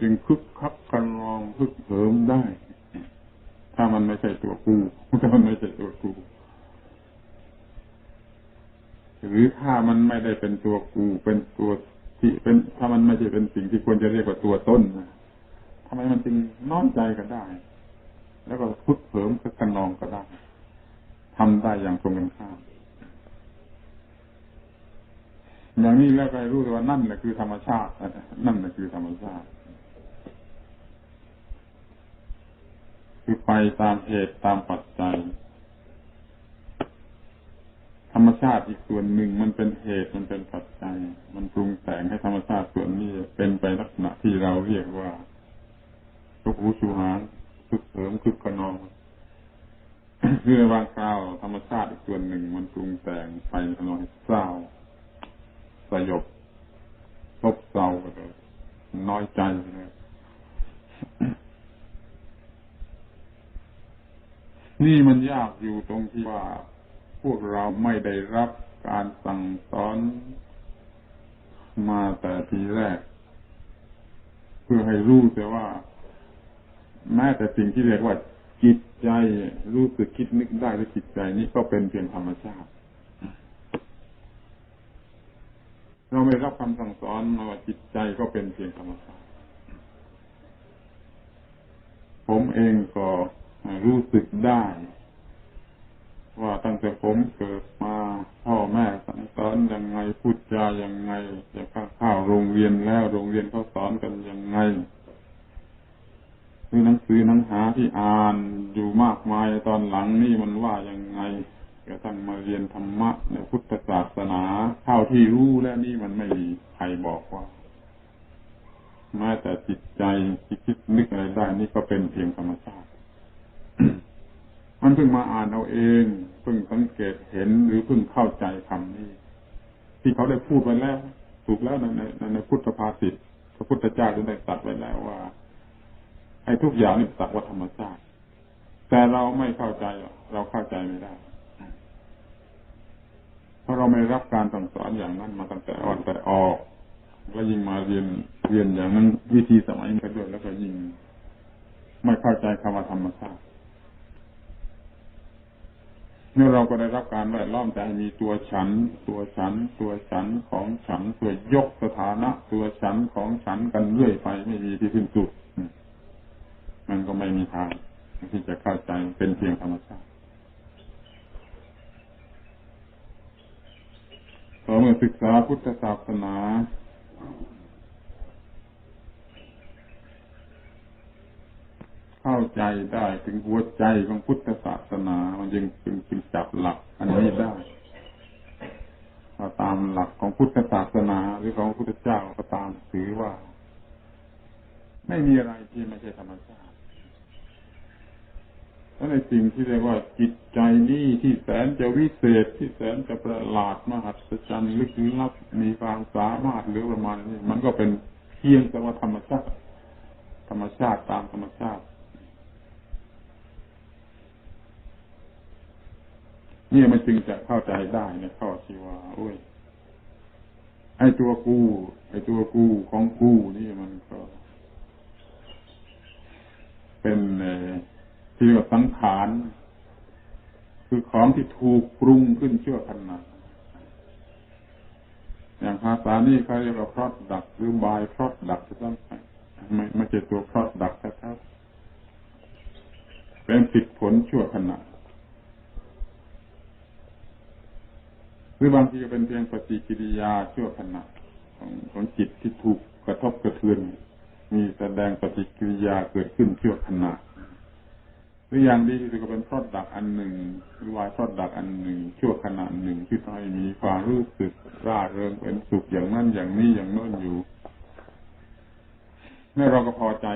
จึงคึกคักกันรองคึกเหิมได้ ถ้ามันไม่ใช่ตัวกูถ้ามันไม่ใช่ตัวกูหรือถ้ามันไม่ได้เป็นตัวกูเป็นตัวที่เป็น ถ้ามันไม่ใช่เป็นสิ่งที่ควรจะเรียกว่าตัวต้นนะทำไมมันจึงน้อมใจกันได้ แล้วก็พุทเผิมกันนองก็ได้ทำได้อย่างตรงกันข้ามอย่างนี้แล้วก็รู้ว่านั่นแหละคือธรรมชาตินั่นแหละคือธรรมชาติ คือไปตามเหตุตามปัจจัย ธรรมชาติอีกส่วนหนึ่งมันเป็นเหตุมันเป็นปัจจัย มันปรุงแต่งให้ธรรมชาติส่วนนี้เป็นไปลักษณะที่เราเรียกว่าทุกหูชูหางคึกเสริมคึกขนองคือในบางคราวธรรมชาติอีกส่วนหนึ่งมันปรุงแต่งไปทำนองเศร้าสยบทบเศร้าเลยน้อยใจเลย นี่มันยากอยู่ตรงที่ว่าพวกเราไม่ได้รับการสั่งสอนมาแต่ทีแรก เพื่อให้รู้แต่ว่า แม้แต่สิ่งที่เรียกว่า จิตใจรู้สึกคิดนึกได้หรือจิตใจนี้ก็เป็นเพียงธรรมชาติ เราไม่รับคำสั่งสอนมาว่าจิตใจก็เป็นเพียงธรรมชาติ ผมเองก็ รู้สึกได้ ว่าตั้งแต่ผมเกิดมาพ่อแม่สั่งสอนยังไงพูดจายังไงจะเข้าโรงเรียนแล้วโรงเรียนเขาสอนกันยังไงคือหนังสือหนังหาที่อ่านอยู่มากมายตอนหลังนี่มันว่ายังไงกระทั่งมาเรียนธรรมะในพุทธศาสนาเท่าที่รู้แล้วนี่มันไม่มีใครบอกว่าแม้แต่จิตใจที่คิดนึกอะไรได้นี่ก็เป็นเพียงธรรมชาติ มันเพิ่งมาอ่านเอาเองเพิ่งสังเกตเห็นหรือเพิ่งเข้าใจคำนี้ ที่เขาได้พูดไว้แล้วถูกแล้วในในในพุทธภาษิตพระพุทธเจ้าได้ตัดไว้แล้วว่าให้ทุกอย่างนี่สักว่าธรรมชาติ แต่เราไม่เข้าใจเราเข้าใจไม่ได้เพราะเราไม่รับการสั่งสอนอย่างนั้นมาตั้งแต่อ่อนแต่ออกแล้วยิ่งมาเรียนเรียนอย่างนั้นวิธีสมัยนี้ด้วยแล้วก็ยิ่งไม่เข้าใจคำว่าธรรมชาติ เมื่อเราก็ได้รับการแวดล้อมแต่มีตัวฉัน ตัวฉัน ตัวฉันของฉันตัวยกสถานะ ตัวฉันของฉันกันเรื่อยไปไม่มีที่สิ้นสุดมันก็ไม่มีทางที่จะเข้าใจเป็นเพียงธรรมชาติพอเมื่อศึกษาพุทธศาสนา เข้าใจได้ถึงหัวใจของพุทธศาสนา มันยังจึงจึงจับหลัก อันนี้ได้ถ้าตามหลักของพุทธศาสนาหรือของพุทธเจ้าก็ตามถือว่า ไม่มีอะไรที่ไม่ใช่ธรรมชาติและในสิ่งที่เรียกว่าจิตใจนี่ที่แสนจะวิเศษที่แสนจะประหลาดมหัศจรรย์ลึกลับมีความสามารถหรือประมาณนี้มันก็เป็นเพียงแต่ว่าธรรมชาติ ธรรมชาติตามธรรมชาติ นี่มันจึงจะเข้าใจได้ในข้อที่ว่าโอ้ยไอ้ตัวกู ไอ้ตัวกูของกูนี่มันก็ เป็นที่เรียกว่าสังขารคือของที่ถูกปรุงขึ้นชั่วขณะอย่างภาษานี่เขาเรียกว่าพรอดดักหรือบายพรอดดักจะต้องไม่ไม่ใช่ตัวพรอดดักแท้ๆเป็นสิทผลชั่วขณะ หรือบางทีก็เป็นเพียงปฏิกิริยาชั่วขณะของของจิตที่ถูกกระทบกระเทือน มีแสดงปฏิกิริยาเกิดขึ้นชั่วขณะหรืออย่างดีที่สุดก็เป็นพรอดดักอันหนึ่งหรือวายพรอดดักอันหนึ่งชั่วขณะหนึ่งที่ทำให้มีความรู้สึกร่าเริงเป็นสุขอย่างนั้นอย่างนี้อย่างโน้นอยู่เมื่อเราก็พอใจ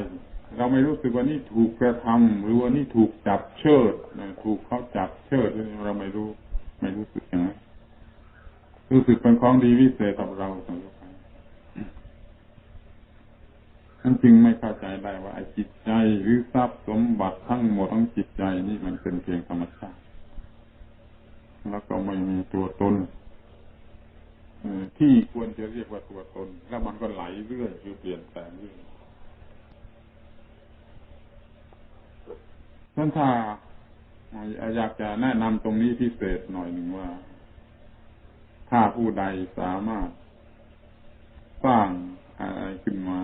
เราไม่รู้สึกว่านี่ถูกกระทำหรือว่านี่ถูกจับเชิดถูกเขาจับเชิดเราไม่รู้ ไม่รู้สึกอย่างนั้น รู้สึกเป็นของดีวิเศษต่อเราสมมติท่นจึงไม่เข้าใจได้ว่าจิตใจหรือทรัพย์สมบัติทั้งหมดทั้งจิตใจนี่มันเป็นเพียงธรรมชาติ แล้วก็ไม่มีตัวตนที่ควรจะเรียกว่าตัวตน แล้วมันก็ไหลเรื่อยคือเปลี่ยนแปลงเรื่อยท่านถ้าอยากจะแนะนำตรงนี้พิเศษหน่อยหนึ่งว่า ถ้าผู้ใดสามารถสร้างอะไรขึ้นมา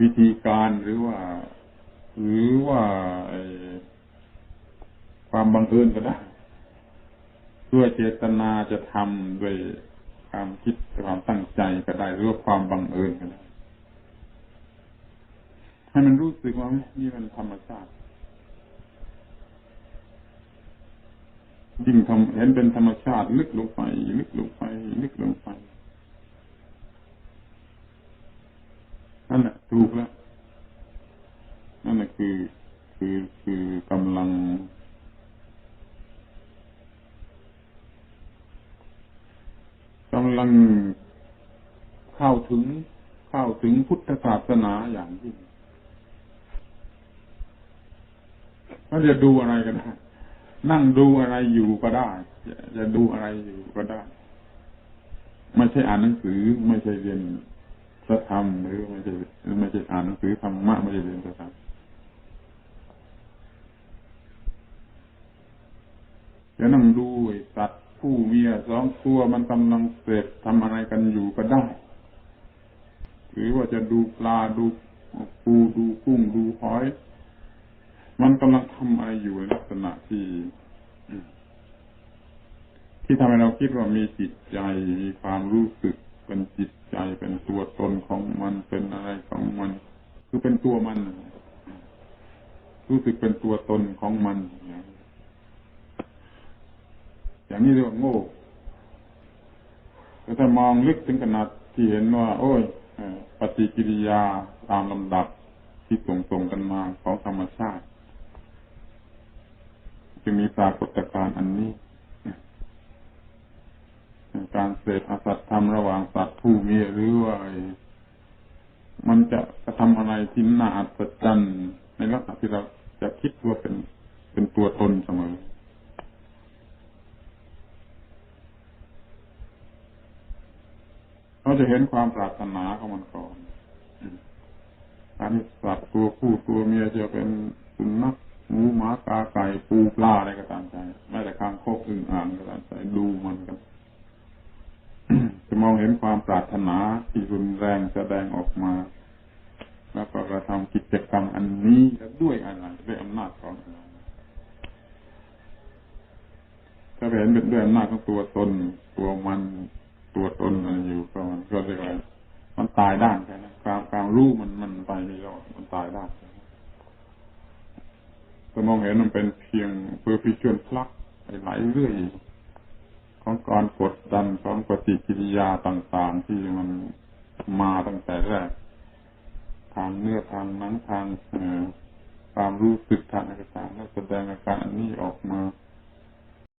วิธีการหรือว่า หรือว่าความบังเอิญก็ได้เพื่อเจตนาจะทำด้วยความคิดความตั้งใจก็ได้หรือว่าความบังเอิญก็ได้ให้มันรู้สึกว่านี่มันธรรมชาติ ยิ่งทำเห็นเป็นธรรมชาติลึกลงไป ลึกลงไป ลึกลงไปนั่นแหละถูกแล้วนั่นแหละคือคือคือกำลัง กำลังเข้าถึงเข้าถึงพุทธศาสนาอย่างยิ่งเขาจะดูอะไรกันได้ นั่งดูอะไรอยู่ก็ได้ จะดูอะไรอยู่ก็ได้ ไม่ใช่อ่านหนังสือ ไม่ใช่เรียนพระธรรมหรือไม่ใช่ไม่ใช่อ่านหนังสือธรรมะไม่ใช่เรียนพระธรรมจะนั่งดูสัตว์ผู้เมียสองตัวมันกำลังเสพทำอะไรกันอยู่ก็ได้ หรือว่าจะดูปลาดูปูดูกุ้งดูหอย มันกำลังทำอะไรอยู่ในลักษณะที่ที่ทำให้เราคิดว่ามีจิตใจ มีความรู้สึกเป็นจิตใจเป็นตัวตนของมันเป็นอะไรของมัน คือเป็นตัวมัน รู้สึกเป็นตัวตนของมัน อย่างนี้เรียกว่าโง่แต่ถ้ามองลึกถึงขนาดที่เห็นว่า โอ้ยปฏิกิริยาตามลำดับที่ส่งๆกันมาของธรรมชาติ จึงมีปรากฏการณ์อันนี้การเสพอสัตธรรมระหว่างสัตว์ผู้มีหรือว่ามันจะกระทำอะไรที่น่าอัศจรรย์ในลักษณะที่เราจะคิดว่าเป็นเป็นตัวตนเสมอเราจะเห็นความปรารถนาของมันก่อนอันนี้สัตว์ตัวผู้ตัวเมียจะเป็นสุนัข หมูหมากาไก่ปูปลาอะไรก็ตามใจแม้แต่คางคกอึ่งอ่างก็ตามใจดูมันกันจะมองเห็นความปรารถนาที่รุนแรงแสดงออกมา แล้วก็กระทำกิจกรรมอันนี้ด้วยอะไรด้วยอำนาจของอะไรถ้าเห็นเป็นด้วยอำนาจของตัวตน ตัวมันตัวตนอะไรอยู่ก็มันก็เรียกว่ามันตายด้านแค่นั้นความความรู้มันมันไปไม่รอดมันตายด้าน จะมองเห็นมันเป็นเพียงเพื่อพิชวนพลักไหลเรื่อยของการกดดันของปฏิกิริยาต่างๆ ที่มันมาตั้งแต่แรกทางเนื้อทางนังทางความรู้สึกทางอะไรต่างๆแล้วแสดงอาการนี้ออกมา